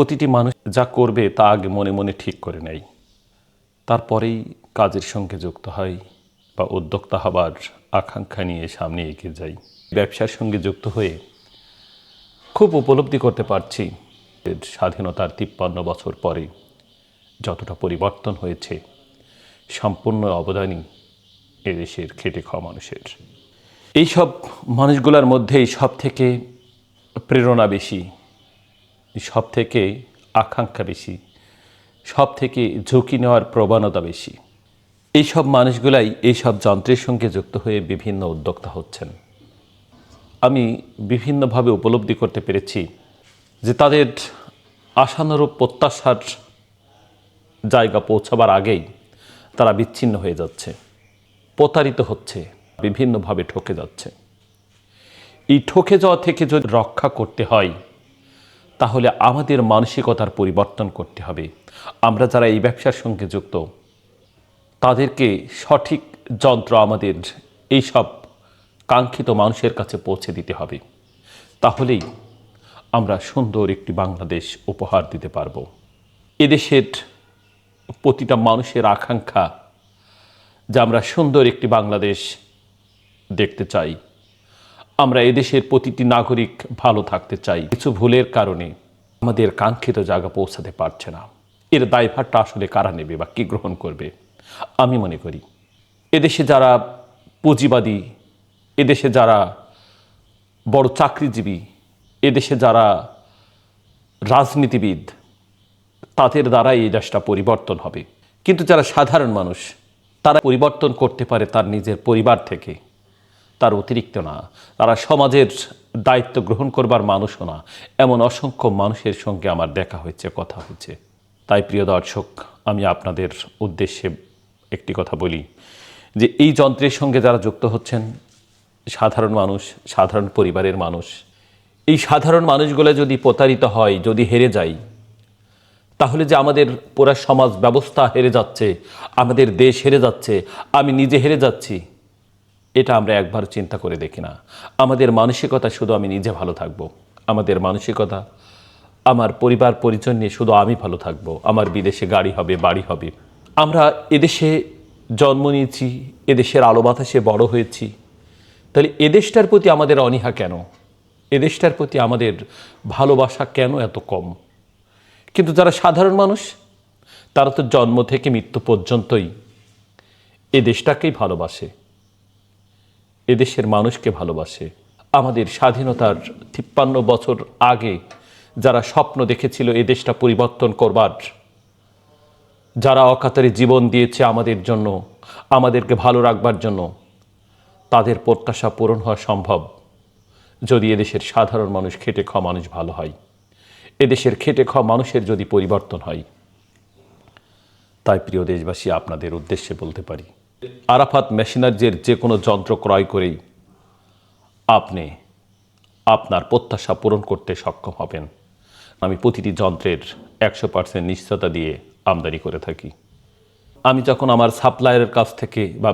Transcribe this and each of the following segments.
প্রতিটি মানুষ যা করবে তা আগে মনে মনে ঠিক করে নেয়। তারপরেই কাজের সঙ্গে যুক্ত হয় বা উদ্যোক্তা হবার আকাঙ্ক্ষা নিয়ে সামনে এগিয়ে যাই ব্যবসার সঙ্গে যুক্ত হয়ে খুব উপলব্ধি করতে পারছি স্বাধীনতার তিপ্পান্ন বছর পরে যতটা পরিবর্তন হয়েছে, সম্পূর্ণ অবদানই এদেশের খেটে খাওয়া মানুষের। এইসব মানুষগুলোর মধ্যেই সব থেকে প্রেরণা বেশি সব থেকে আকাঙ্ক্ষা বেশি সব থেকে ঝুঁকি নেওয়ার প্রবণতা বেশি। এইসব মানুষগুলাই এইসব যন্ত্রের সঙ্গে যুক্ত হয়ে বিভিন্ন উদ্যোক্তা হচ্ছেন। আমি বিভিন্নভাবে উপলব্ধি করতে পেরেছি যে তাদের আশানুরূপ প্রত্যাশার জায়গা পৌঁছাবার আগেই তারা বিচ্ছিন্ন হয়ে যাচ্ছে, প্রতারিত হচ্ছে, বিভিন্নভাবে ঠকে যাচ্ছে। এই ঠকে যাওয়া থেকে যদি রক্ষা করতে হয় তাহলে আমাদের মানসিকতার পরিবর্তন করতে হবে। আমরা যারা এই ব্যবসার সঙ্গে যুক্ত, তাদেরকে সঠিক যন্ত্র আমাদের এই সব কাঙ্ক্ষিত মানুষের কাছে পৌঁছে দিতে হবে। তাহলেই আমরা সুন্দর একটি বাংলাদেশ উপহার দিতে পারব। এদেশের প্রতিটা মানুষের আকাঙ্ক্ষা যে আমরা সুন্দর একটি বাংলাদেশ দেখতে চাই। আমরা এদেশের প্রতিটি নাগরিক ভালো থাকতে চাই। কিছু ভুলের কারণে আমাদের কাঙ্ক্ষিত জায়গা পৌঁছাতে পারছে না। এর দায়ভারটা আসলে কারা নেবে বা কী গ্রহণ করবে? আমি মনে করি, এদেশে যারা পুঁজিবাদী, এদেশে যারা বড় চাকরিজীবী, এদেশে যারা রাজনীতিবিদ, তাদের দ্বারাই এই দেশটা পরিবর্তন হবে। কিন্তু যারা সাধারণ মানুষ, তারা পরিবর্তন করতে পারে তার নিজের পরিবার থেকে। তার অতিরিক্ত না। তারা সমাজের দায়িত্ব গ্রহণ করবার মানুষও না। এমন অসংখ্য মানুষের সঙ্গে আমার দেখা হয়েছে, কথা হয়েছে। তাই প্রিয় দর্শক, আমি আপনাদের উদ্দেশ্যে একটি কথা বলি যে এই যন্ত্রের সঙ্গে যারা যুক্ত হচ্ছেন, সাধারণ মানুষ, সাধারণ পরিবারের মানুষ, এই সাধারণ মানুষগুলো যদি প্রতারিত হয়, যদি হেরে যায়, তাহলে যে আমাদের পুরা সমাজ ব্যবস্থা হেরে যাচ্ছে, আমাদের দেশ হেরে যাচ্ছে, আমি নিজে হেরে যাচ্ছি এটা আমরা একবার চিন্তা করে দেখি না। আমাদের মানসিকতা শুধু আমি নিজে ভালো থাকব। আমাদের মানসিকতা, আমার পরিবার পরিজন নিয়ে শুধু আমি ভালো থাকব। আমার বিদেশে গাড়ি হবে, বাড়ি হবে। আমরা এদেশে জন্ম নিয়েছি, এদেশের আলো বাতাসে বড় হয়েছি। তাহলে এদেশটার প্রতি আমাদের অনীহা কেন? এদেশটার প্রতি আমাদের ভালোবাসা কেন এত কম? কিন্তু যারা সাধারণ মানুষ, তারা তো জন্ম থেকে মৃত্যু পর্যন্তই এ দেশটাকেই ভালোবাসে। এদেশের মানুষকে ভালোবাসে। আমাদের স্বাধীনতার তিপ্পান্ন বছর আগে যারা স্বপ্ন দেখেছিল এ দেশটা পরিবর্তন করবার, যারা অকাতারে জীবন দিয়েছে আমাদের জন্য, আমাদেরকে ভালো রাখবার জন্য, তাদের প্রত্যাশা পূরণ হওয়া সম্ভব যদি এদেশের সাধারণ মানুষ খেটে খাওয়া মানুষ ভালো হয়। এদেশের খেটে খাওয়া মানুষের যদি পরিবর্তন হয়। তাই প্রিয় দেশবাসী, আপনাদের উদ্দেশ্যে বলতে পারি আরাফাত মেশিনার্জের যে কোনো যন্ত্র ক্রয় করেই আপনি আপনার প্রত্যাশা পূরণ করতে সক্ষম হবেন। আমি প্রতিটি যন্ত্রের একশো পার্সেন্ট নিশ্চয়তা দিয়ে আমদানি করে থাকি। আমি যখন আমার সাপ্লায়ারের কাছ থেকে বা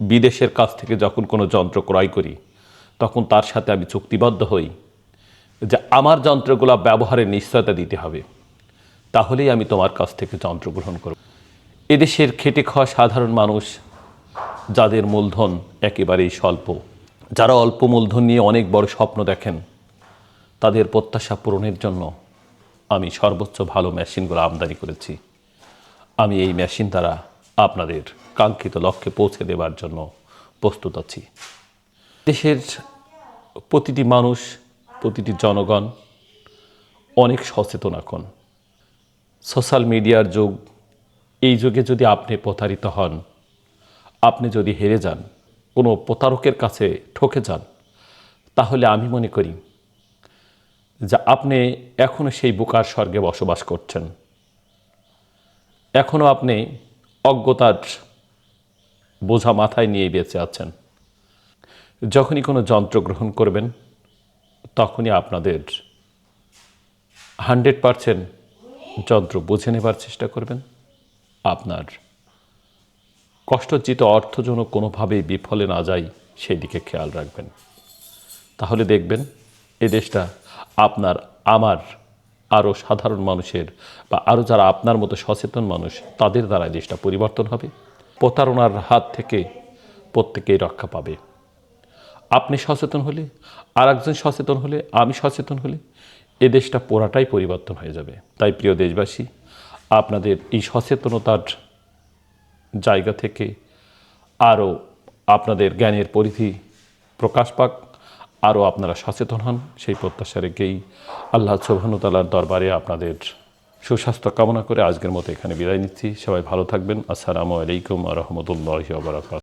বিদেশের কাছ থেকে যখন কোনো যন্ত্র ক্রয় করি, তখন তার সাথে আমি চুক্তিবদ্ধ হই যে আমার যন্ত্রগুলো ব্যবহারের নিশ্চয়তা দিতে হবে। তাহলেই আমি তোমার কাছ থেকে যন্ত্র গ্রহণ করব। এদেশের খেটে খাওয়া সাধারণ মানুষ যাদের মূলধন একেবারেই স্বল্প। যারা অল্প মূলধন নিয়ে অনেক বড় স্বপ্ন দেখেন, তাদের প্রত্যাশা পূরণের জন্য আমি সর্বোচ্চ ভালো মেশিনগুলো আমদানি করেছি। আমি এই মেশিন দ্বারা আপনাদের কাঙ্ক্ষিত লক্ষ্যে পৌঁছে দেওয়ার জন্য প্রস্তুত আছি। দেশের প্রতিটি মানুষ, প্রতিটি জনগণ অনেক সচেতন এখন। সোশ্যাল মিডিয়ার যুগ, এই যুগে যদি আপনি প্রতারিত হন আপনি যদি হেরে যান, কোনো প্রতারকের কাছে ঠকে যান, তাহলে আমি মনে করি যে আপনি এখনও সেই বুকার স্বর্গে বসবাস করছেন। এখনও আপনি অজ্ঞতার বোঝা মাথায় নিয়ে বেঁচে আছেন। যখনই কোনো যন্ত্র গ্রহণ করবেন, তখনই আপনাদের হান্ড্রেড পারসেন্ট যন্ত্র বুঝে নেবার চেষ্টা করবেন। আপনার কষ্টজিত অর্থ যেন কোনোভাবেই বিফলে না যায় সেই দিকে খেয়াল রাখবেন। তাহলে দেখবেন, এ দেশটা আপনার, আমার, আরও সাধারণ মানুষের বা আরও যারা আপনার মতো সচেতন মানুষ, তাদের দ্বারা দেশটা পরিবর্তন হবে। প্রতারণার হাত থেকে প্রত্যেকেই রক্ষা পাবে। আপনি সচেতন হলে আর একজন সচেতন হলে, আমি সচেতন হলে, এ দেশটা পুরাটাই পরিবর্তন হয়ে যাবে। তাই প্রিয় দেশবাসী, আপনাদের এই সচেতনতার জায়গা থেকে আরও আপনাদের জ্ঞানের পরিধি প্রকাশ পাক, আরও আপনারা সচেতন হন। সেই প্রত্যাশা রেখেই আল্লাহ সোহানুতালার দরবারে আপনাদের সুস্বাস্থ্য কামনা করে আজকের মতো এখানে বিদায় নিচ্ছি। সবাই ভালো থাকবেন। আসসালামু আলাইকুম আ রহমতুল্লাহ বারাকাত